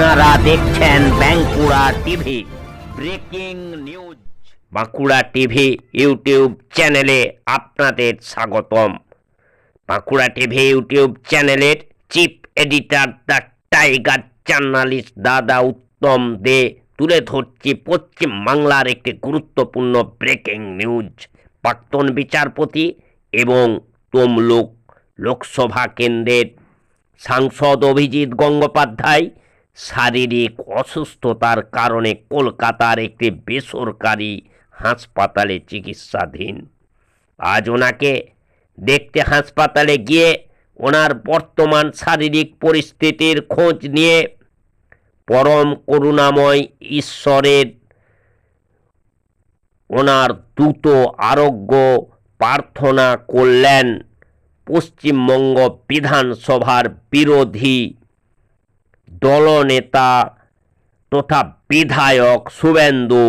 আপনারা দেখছেন Bankura TV, breaking news. Bankura TV YouTube চ্যানেলে আপনাদের স্বাগতম। বাঁকুড়া টিভি ইউটিউব চ্যানেলের chief editor the tiger journalist দাদা উত্তম দে তুলে ধরছি পশ্চিম বাংলার একটি গুরুত্বপূর্ণ ব্রেকিং নিউজ। প্রাক্তন বিচারপতি এবং তমলুক লোকসভা কেন্দ্রের সাংসদ অভিজিৎ গঙ্গোপাধ্যায় শারীরিক অসুস্থতার কারণে কলকাতার একটি বেসরকারি হাসপাতালে চিকিৎসাধীন। আজ ওনাকে দেখতে হাসপাতালে গিয়ে ওনার বর্তমান শারীরিক পরিস্থিতির খোঁজ নিয়ে পরম করুণাময় ঈশ্বরের ওনার দ্রুত আরোগ্য প্রার্থনা করলেন পশ্চিমবঙ্গ বিধানসভার বিরোধী দলনেতা তথা বিধায়ক শুভেন্দু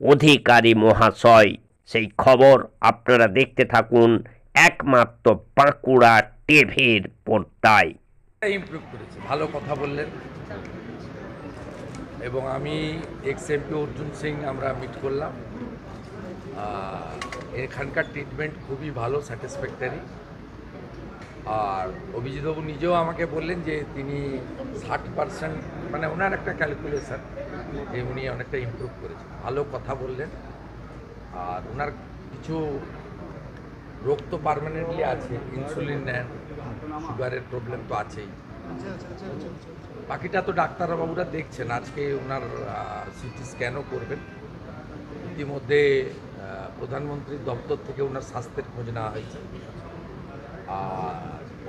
অধিকারী মহাশয়। সেই খবর আপনারা দেখতে থাকুন একমাত্র বাঁকুড়া টিভির পর্দায়। ইমপ্রুভ করেছে, ভালো কথা বললেন। এবং আমি এক্স এমপি অর্জুন সিং আমরা মিট করলাম। এখানকার ট্রিটমেন্ট খুবই ভালো স্যাটিসফ্যাক্টরি আর অভিজিৎবাবু নিজেও আমাকে বললেন যে তিনি ষাট পার্সেন্ট মানে ওনার একটা ক্যালকুলেশন যে উনি অনেকটা ইমপ্রুভ করেছেন। ভালো কথা বললেন। আর ওনার কিছু রোগ তো পারমানেন্টলি আছে ইনসুলিন নেন সুগারের প্রবলেম তো আছেই। বাকিটা তো ডাক্তারবাবুরা দেখছেন, আজকে ওনার সিটি স্ক্যানও করবেন। ইতিমধ্যে প্রধানমন্ত্রীর দপ্তর থেকে ওনার স্বাস্থ্যের খোঁজ নেওয়া হয়েছে।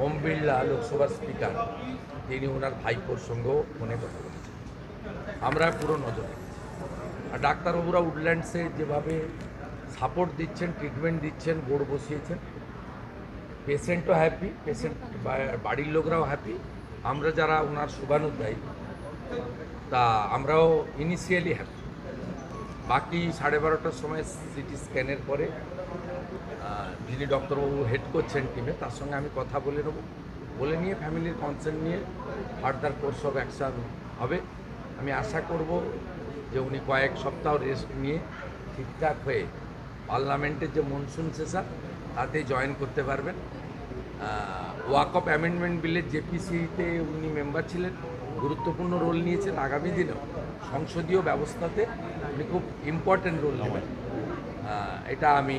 ওম বিড়লা লোকসভার স্পিকার, তিনি ওনার ভাইপোর সঙ্গেও ফোনে কথা বলেছেন। আমরা পুরো নজর আর ডাক্তারবাবুরা উডল্যান্ডসে যেভাবে সাপোর্ট দিচ্ছেন, ট্রিটমেন্ট দিচ্ছেন বোর্ড বসিয়েছেন, পেশেন্টও হ্যাপি পেশেন্ট বাড়ির লোকরাও হ্যাপি আমরা যারা ওনার শুভানুধ্যায়ী, তা আমরাও ইনিশিয়ালি হ্যাপি বাকি সাড়ে বারোটার সময় সিটি স্ক্যানের পরে যিনি ডক্টরবাবু হেড করছেন টিমে তার সঙ্গে আমি কথা বলে নেব। বলে নিয়ে ফ্যামিলির কনসার্ন নিয়ে ফার্দার কোর্স অফ অ্যাকশান হবে। আমি আশা করব যে উনি কয়েক সপ্তাহ রেস্ট নিয়ে ঠিকঠাক হয়ে পার্লামেন্টের যে মনসুন সেশন তাতে জয়েন করতে পারবেন। ওয়াক অফ অ্যামেন্ডমেন্ট বিলের জেপিসিতে উনি মেম্বার ছিলেন। গুরুত্বপূর্ণ রোল নিয়েছেন আগামী দিনেও। সংসদীয় ব্যবস্থাতে উনি খুব ইম্পর্ট্যান্ট রোল নেবেন। এটা আমি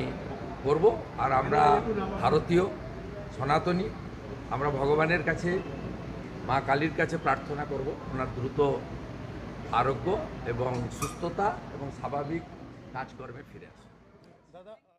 করব, আর আমরা ভারতীয়, সনাতনী, আমরা ভগবানের কাছে, মা কালীর কাছে প্রার্থনা করব, ওনার দ্রুত আরোগ্য এবং সুস্থতা এবং স্বাভাবিক কাজকর্মে ফিরে আসা